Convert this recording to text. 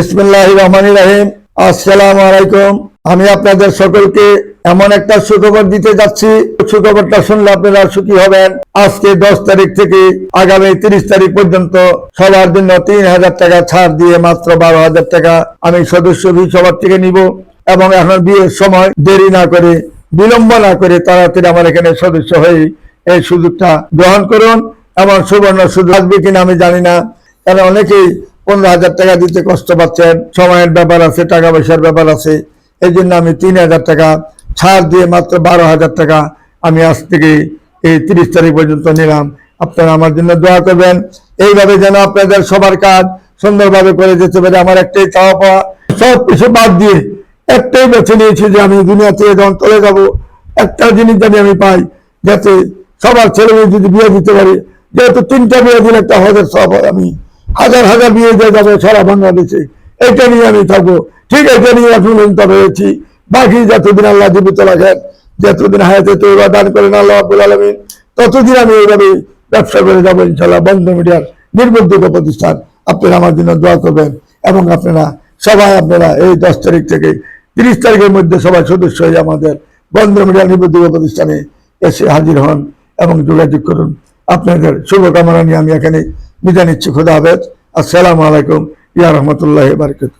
ইসমিল্লাহ রহমান রাহিম। আসসালামু আলাইকুম। আমি আপনাদের সকলকে এমন একটা সুখবর দিতে যাচ্ছি। সুখবরটা শুনলে আপনারা সুখী হবেন। আজকে দশ তারিখ থেকে আগামী তিরিশ তারিখ পর্যন্ত সবার জন্য তিন হাজার টাকা ছাড় দিয়ে মাত্র বারো হাজার টাকা আমি সদস্য ফি সবার থেকে নিব এবং এখন বিয়ের সময় দেরি না করে, বিলম্ব না করে তাড়াতাড়ি আমার এখানে সদস্য হয়ে এই সুযোগটা গ্রহণ করুন। এবং সুবর্ণ সুযোগ আসবে কিনা আমি জানি না। কারণ অনেকেই পনেরো হাজার টাকা দিতে কষ্ট পাচ্ছেন সময়ের ব্যাপার আছে, টাকা পয়সার ব্যাপার আছে। এই জন্য আমি তিন হাজার টাকা ছাড় দিয়ে মাত্র বারো হাজার টাকা আমি আজ থেকে এই তিরিশ তারিখ পর্যন্ত নিলাম। আপনারা আমার জন্য দোয়া করবেন। এইভাবে যেন আপনাদের সবার কাজ সুন্দরভাবে করে যেতে পারে। আমার একটাই চাওয়া পাওয়া, সব কিছু বাদ দিয়ে একটাই বেছে নিয়েছি যে আমি দুনিয়া থেকে যখন চলে যাব, একটা জিনিস জানি আমি পাই, যাতে সবার ছেলে মেয়ে যদি বিয়ে দিতে পারি। যেহেতু তিনটা বিয়ে দিলে একটা হজের সব আমি। হাজার হাজার বিয়ে যাব সারা বাংলাদেশে। এটা নিয়ে আমি থাকব। ঠিক এটা নিয়ে পর্যন্ত রয়েছি। বাকি যতদিন আল্লাহ জীবিত রাখেন, যতদিন হায়াতে তৈরি দান করেন আল্লাহ আব্বুল আলমিন, ততদিন আমি এইভাবে ব্যবসা করে যাব ইনশাল্লাহ বন্ধ মিডিয়ার নির্বন্ধিত প্রতিষ্ঠান। আপনারা আমার জন্য দোয়া করবেন এবং আপনারা সবাই আপনারা এই দশ তারিখ থেকে তিরিশ তারিখের মধ্যে সবাই সদস্য হয়ে আমাদের বন্ধ মিডিয়া নিবন্ধিত প্রতিষ্ঠানে এসে হাজির হন এবং যোগাযোগ করুন। আপনাদের শুভকামনা নিয়ে আমি এখানে বিদায় নিচ্ছি খুদা হাফেজ। আসসালামু আলাইকুম। ইয়া রহমতুল্লাহ বারকাত